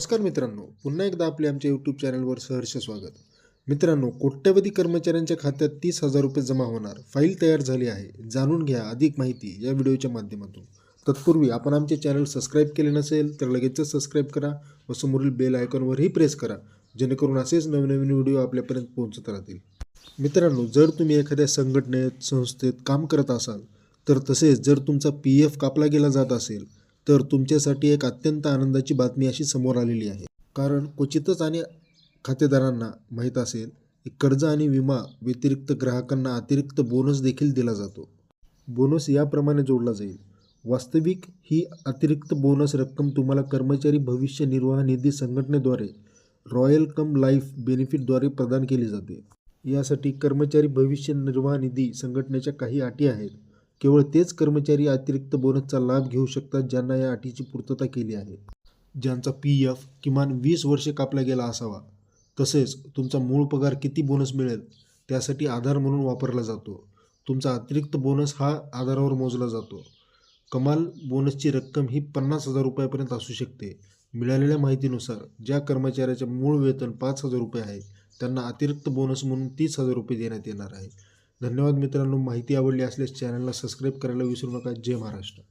नमस्कार मित्रांनो पुन्हा एकदा आपले आमच्या यूट्यूब चॅनलवर सहर्ष स्वागत. मित्रांनो कोट्यवधी कर्मचाऱ्यांच्या खात्यात तीस हजार रुपये जमा होणार. फाईल तयार झाली आहे. जाणून घ्या अधिक माहिती या व्हिडिओच्या माध्यमातून. तत्पूर्वी आपण आमचे चॅनल सबस्क्राईब केले नसेल तर लगेचच सबस्क्राईब करा व समोरील बेल आयकॉनवरही प्रेस करा जेणेकरून असेच नवनवीन व्हिडिओ आपल्यापर्यंत पोहोचत राहतील. मित्रांनो जर तुम्ही एखाद्या संघटनेत संस्थेत काम करत असाल तर तसेच जर तुमचा पी एफ कापला गेला जात असेल तर तुमच्यासाठी एक अत्यंत आनंदाची बातमी अशी समोर आलेली आहे. कारण क्वचितच आणि खातेदारांना माहीत असेल की कर्ज आणि विमा व्यतिरिक्त ग्राहकांना अतिरिक्त बोनस देखील दिला जातो. बोनस याप्रमाणे जोडला जाईल. वास्तविक ही अतिरिक्त बोनस रक्कम तुम्हाला कर्मचारी भविष्य निर्वाह निधी संघटनेद्वारे रॉयल कम लाईफ बेनिफिटद्वारे प्रदान केली जाते. यासाठी कर्मचारी भविष्य निर्वाह निधी संघटनेच्या काही अटी आहेत. केवळ तेच कर्मचारी अतिरिक्त बोनसचा लाभ घेऊ शकतात ज्यांना या अटीची पूर्तता केली आहे. ज्यांचा पी एफ किमान वीस वर्षे कापला गेला असावा. तसेच तुमचा मूळ पगार किती बोनस मिळेल त्यासाठी आधार म्हणून वापरला जातो. तुमचा अतिरिक्त बोनस हा आधारावर मोजला जातो. कमाल बोनसची रक्कम ही पन्नास हजार रुपयापर्यंत असू शकते. मिळालेल्या माहितीनुसार ज्या कर्मचाऱ्याचे मूळ वेतन पाच हजार रुपये आहे त्यांना अतिरिक्त बोनस म्हणून तीस हजार रुपये देण्यात येणार आहे. धन्यवाद मित्रांनो. माहिती आवडली असल्यास चॅनलला सबस्क्राईब करायला विसरू नका. जय महाराष्ट्र.